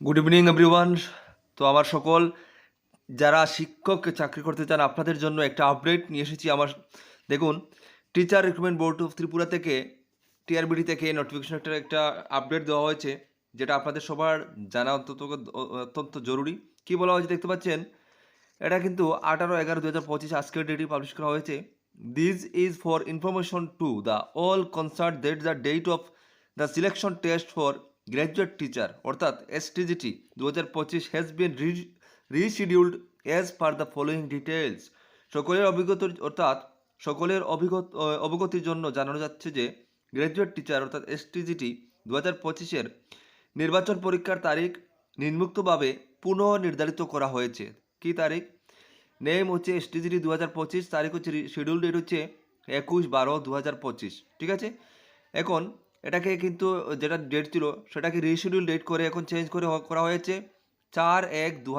Good evening everyone তো আমার সকল, যারা শিক্ষক চাকরি করতে চান, আপনাদের জন্য একটা আপডেট নিয়ে এসেছি আমার। দেখুন teacher recruitment board of Tripura থেকে টিআরবিডি থেকে নোটিফিকেশন একটা একটা আপডেট দেওয়া হয়েছে, যেটা আপনাদের সবার জানা অত্যন্ত অত্যন্ত জরুরি। কি বলা হয়েছে দেখতে পাচ্ছেন? এটা কিন্তু আঠারো এগারো দু হাজার পঁচিশ আজকের ডেটে পাবলিশ করা হয়েছে। This is for information to the all concerned that the date of the selection test for graduate teacher, অর্থাৎ এসটিজিটি দু হাজার পঁচিশ has been rescheduled as per the following details সকলের অভিজ্ঞতা অর্থাৎ সকলের অভিজ্ঞত অবগতির জন্য জানানো যাচ্ছে যে গ্র্যাজুয়েট টিচার, অর্থাৎ এসটিজিটি দু হাজার পঁচিশের নির্বাচন পরীক্ষার তারিখ নির্মুক্তভাবে পুনঃ নির্ধারিত করা হয়েছে। কী তারিখ? নেম হচ্ছে এসটিজিটি দু হাজার পঁচিশ, তারিখ হচ্ছে শিডিউল ডেট হচ্ছে একুশ বারো দু হাজার পঁচিশ। ঠিক আছে? এখন এটাকে কিন্তু যেটা ডেট ছিল, সেটাকে রিশিডিউল ডেট করে এখন চেঞ্জ করে করা হয়েছে চার এক দু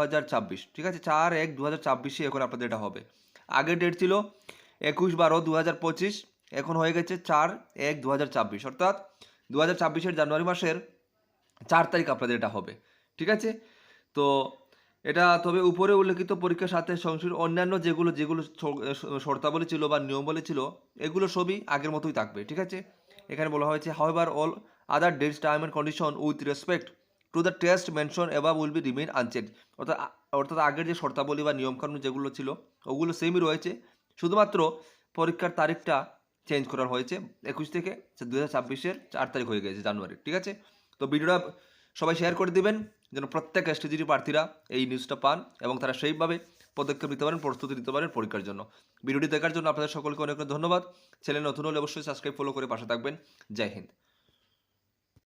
ঠিক আছে? চার এক দু হাজার ছাব্বিশে এখন আপনাদের এটা হবে। আগের ডেট ছিল একুশ বারো দু এখন হয়ে গেছে চার এক দু অর্থাৎ দু হাজার জানুয়ারি মাসের চার তারিখ আপনাদের এটা হবে। ঠিক আছে? তো এটা তবে উপরে উল্লেখিত পরীক্ষার সাথে সংশ্লিষ্ট অন্যান্য যেগুলো যেগুলো শর্তাবলী ছিল বা নিয়মাবলী ছিল, এগুলো সবই আগের মতোই থাকবে। ঠিক আছে? এখানে বলা হয়েছে however all other dates time and condition with respect to the test mention above will be remain unchanged অর্থাৎ অর্থাৎ আগের যে শর্তাবলী বা নিয়মকানুন যেগুলো ছিল, ওগুলো সেমই রয়েছে। শুধুমাত্র পরীক্ষার তারিখটা চেঞ্জ করা হয়েছে। একুশ থেকে দু হাজার ছাব্বিশের চার তারিখ হয়ে গেছে জানুয়ারি, ঠিক আছে? তো ভিডিওটা সবাই শেয়ার করে দিবেন, যেন প্রত্যেক এসটিজিটি প্রার্থীরা এই নিউজটা পান এবং তারা সেইভাবে পদক্ষেপ নিতে পারেন, প্রস্তুতি নিতে পারেন পরীক্ষার জন্য। ভিডিওটি দেখার জন্য আপনাদের সকলকে অনেক অনেক ধন্যবাদ। চ্যানেল নতুন হলে অবশ্যই সাবস্ক্রাইব ফলো করে পাশে থাকবেন। জয় হিন্দ।